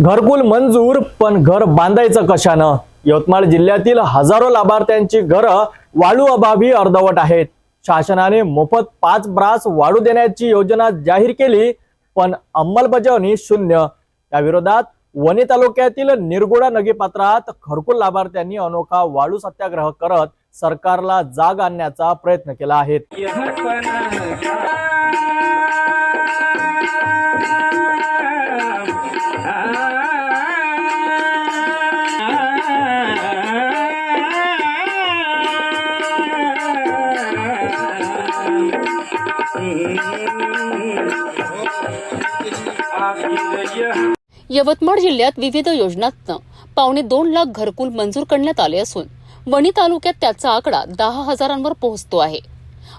घरकुल मंजूर पण घर बांधायचं कशानं? यवतमाळ जिल्ह्यातील हजारो लाभार्थ्यांची घरं वाळू अभावी अर्धवट आहेत. शासनाने मोफत पाच ब्रास वाळू देण्याची योजना जाहीर केली पण अंमलबजावणी शून्य. या विरोधात वणी तालुक्यातील निरगुडा नगीपात्रात घरकुल लाभार्थ्यांनी अनोखा वाळू सत्याग्रह करत सरकारला जाग आणण्याचा प्रयत्न केला आहे. यवतमाळ जिल्ह्यात विविध योजनांतनं पावणे दोन लाख घरकुल मंजूर करण्यात आले असून वणी तालुक्यात त्याचा आकडा दहा हजारांवर पोहोचतो आहे.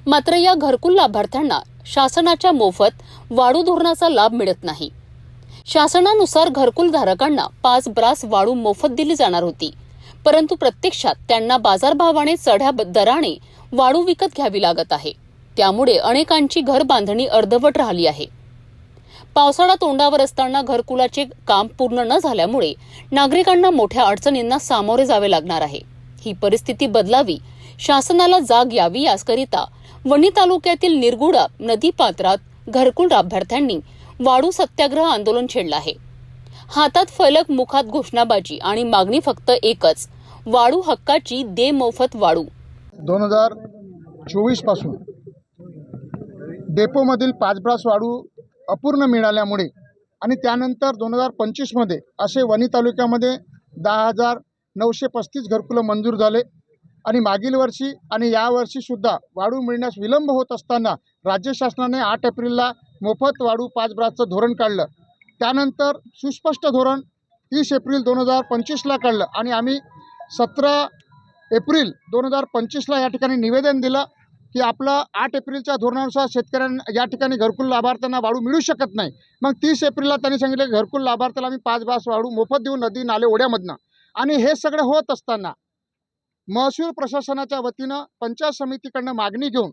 मात्र या घरकुल लाभार्थ्यांना शासनाच्या मोफत वाळू धोरणाचा लाभ मिळत नाही. शासनानुसार घरकुल धारकांना पाच ब्रास वाळू मोफत दिली जाणार होती. परंतु प्रत्यक्षात त्यांना बाजारभावाने चढ्या दराने वाळू विकत घ्यावी लागत आहे. त्यामुळे अनेकांची घर बांधणी अर्धवट राहिली आहे. पावसाळा तोंडावर असताना घरकुलाचे काम पूर्ण न झाल्यामुळे नागरिकांना मोठ्या अडचणींना सामोरे जावे लागणार आहे. ही परिस्थिती बदलावी शासनाला जाग यावी याकरिता वणी तालुक्यातील निरगुडा नदी पात्रात घरकुल लाभार्थ्यांनी वाळू सत्याग्रह आंदोलन छेडलं आहे. हातात फलक मुखात घोषणाबाजी आणि मागणी फक्त एकच वाळू हक्काची दे मोफत वाळू दोन हजार चोवीसपासून डेपोमधील पाच ब्रास वाळू अपूर्ण मिळाल्यामुळे आणि त्यानंतर दोन हजार पंचवीसमध्ये असे वणी तालुक्यामध्ये दहा हजार नऊशे पस्तीस घरकुलं मंजूर झाले. आणि मागील वर्षी आणि यावर्षीसुद्धा वाळू मिळण्यास विलंब होत असताना राज्य शासनाने आठ एप्रिलला मोफत वाळू पाच ब्रासचं धोरण काढलं. त्यानंतर सुस्पष्ट धोरण तीस एप्रिल दोन हजार पंचवीसला काढलं आणि आम्ही सतरा एप्रिल दोन हजार पंचवीसला या ठिकाणी निवेदन दिलं. की आपलं आठ एप्रिलच्या धोरणानुसार शेतकऱ्यांना या ठिकाणी घरकुल लाभार्थ्यांना वाळू मिळू शकत नाही. मग तीस एप्रिलला त्यांनी सांगितलं की घरकुल लाभार्थ्याला आम्ही पाच बास वाळू मोफत देऊ नदी नाले ओढ्यामधनं. आणि हे सगळं होत असताना महसूल प्रशासनाच्या वतीनं पंचायत समितीकडनं मागणी घेऊन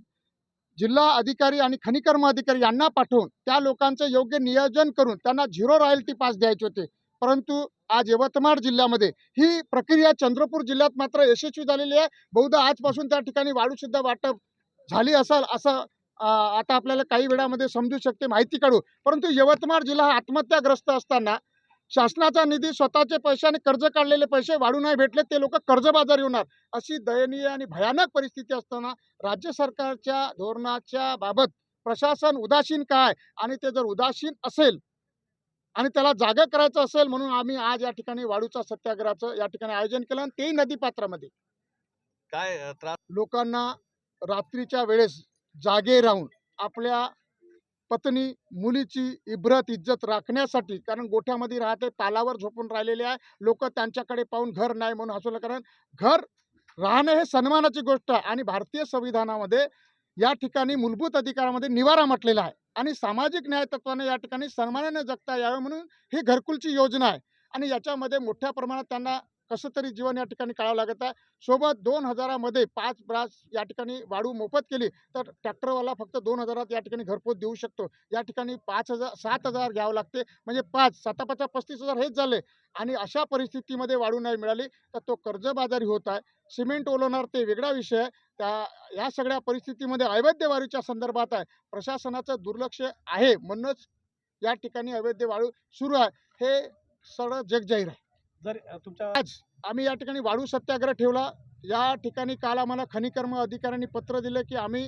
जिल्हा अधिकारी आणि खनिकर्म अधिकारी यांना पाठवून त्या लोकांचं योग्य नियोजन करून त्यांना झिरो रॉयल्टी पास द्यायचे होते. परंतु आज यवतमाळ जिल्ह्यामध्ये ही प्रक्रिया चंद्रपूर जिल्ह्यात मात्र यशस्वी झालेली आहे. बहुधा आजपासून त्या ठिकाणी वाढूसुद्धा वाटप झाली असाल असं आता आपल्याला काही वेळामध्ये समजू शकते माहिती काढू परंतु यवतमाळ जिल्हा हा आत्महत्याग्रस्त असताना शासनाचा निधी स्वतःचे पैशाने कर्ज काढलेले पैसे वाढू नाही भेटले ते लोक कर्जबाजारी होणार अशी दयनीय आणि भयानक परिस्थिती असताना राज्य सरकारच्या धोरणाच्या बाबत प्रशासन उदासीन काय? आणि ते जर उदासीन असेल आणि त्याला जागा करायचं असेल म्हणून आम्ही आज या ठिकाणी वाळूचा सत्याग्रहाचं या ठिकाणी आयोजन केलं आणि तेही नदीपात्रामध्ये. काय लोकांना रात्रीच्या वेळेस जागे राहून आपल्या पत्नी मुलीची इब्रत इज्जत राखण्यासाठी कारण गोठ्यामध्ये राहते पालावर झोपून राहिलेले आहे लोक त्यांच्याकडे पाहून घर नाही म्हणून हसवलं कारण घर राहणं हे सन्मानाची गोष्ट आहे आणि भारतीय संविधानामध्ये या ठिकाणी मूलभूत अधिकारामध्ये निवारा म्हटलेला आहे. आणि सामाजिक न्याय तत्वाने या ठिकाणी सन्मानाने जगता यावं म्हणून ही घरकुलची योजना आहे. आणि याच्यामध्ये मोठ्या प्रमाणात त्यांना कसं तरी जीवन या ठिकाणी काढावं लागत आहे. सोबत दोन हजारामध्ये पाच ब्रास या ठिकाणी वाढू मोफत केली तर ट्रॅक्टरवाला फक्त दोन हजारात या ठिकाणी घरपोच देऊ शकतो. या ठिकाणी पाच हजार सात हजार घ्यावं लागते. म्हणजे पाच साता पाचा पस्तीस हजार हेच झाले. आणि अशा परिस्थितीमध्ये वाढू नाही मिळाली तर तो कर्जबाजारी होत आहे. सिमेंट ओलवणार ते वेगळा विषय आहे. त्या या सगळ्या परिस्थितीमध्ये अवैधवाढूच्या संदर्भात आहे. प्रशासनाचं दुर्लक्ष आहे म्हणूनच या ठिकाणी अवैध वाळू सुरू आहे. हे सगळं जगजाहीर आहे. जर तुमच्या आज आम्ही या ठिकाणी वाळू सत्याग्रह ठेवला. या ठिकाणी काल आम्हाला खनिकर्म अधिकाऱ्यांनी पत्र दिलं की आम्ही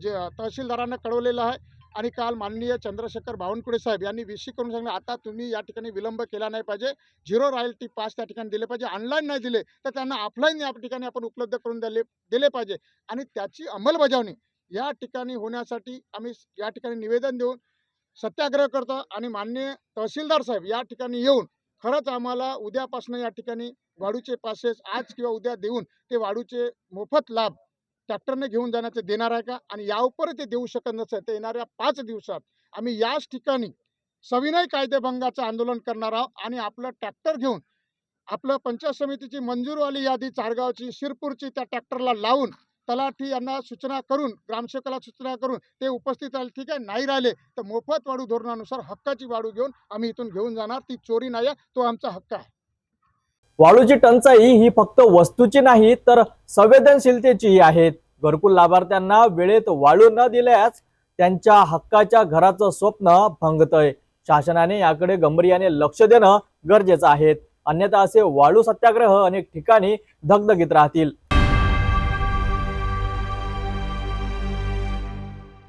जे तहसीलदारांना कळवलेलं आहे आणि काल माननीय चंद्रशेखर बावनकुळे साहेब यांनी विशी करून सांगितलं आता तुम्ही या ठिकाणी विलंब केला नाही पाहिजे. झिरो रॉयल्टी पास त्या ठिकाणी दिले पाहिजे. ऑनलाईन नाही दिले तर त्यांना ऑफलाईन या ठिकाणी आपण उपलब्ध करून दिले दिले पाहिजे. आणि त्याची अंमलबजावणी या ठिकाणी होण्यासाठी आम्ही या ठिकाणी निवेदन देऊन सत्याग्रह करतो आणि माननीय तहसीलदार साहेब या ठिकाणी येऊन खरंच आम्हाला उद्यापासून या ठिकाणी वाढूचे पासेस आज किंवा उद्या देऊन ते वाढूचे मोफत लाभ ट्रॅक्टरने घेऊन जाण्याचे देणार आहे का? आणि यावर ते देऊ शकत नसेल तर येणाऱ्या पाच दिवसात आम्ही याच ठिकाणी सविनय कायदेभंगाचं आंदोलन करणार आहोत आणि आपलं ट्रॅक्टर घेऊन आपलं पंचायत समितीची मंजूरवाली यादी चारगावची शिरपूरची त्या ट्रॅक्टरला लावून तलाठी यांना सूचना करून ग्रामसेवकाला सूचना करून ते उपस्थित राहिले. ठीक आहे नाही राहिले तर मोफत वाढू धोरणानुसार हक्काची वाढू घेऊन आम्ही इथून घेऊन जाणार. ती चोरी नाही आहे तो आमचा हक्क आहे. वाळूची टंचाई ही फक्त वस्तूची नाही तर संवेदनशीलतेचीही आहे. घरकुल लाभार्थ्यांना वेळेत वाळू न दिल्यास त्यांच्या हक्काच्या घराचं स्वप्न भंगतय. शासनाने याकडे गंभीर्याने लक्ष देणं गरजेचं आहे. अन्यथा असे वाळू सत्याग्रह अनेक ठिकाणी धगधगीत राहतील.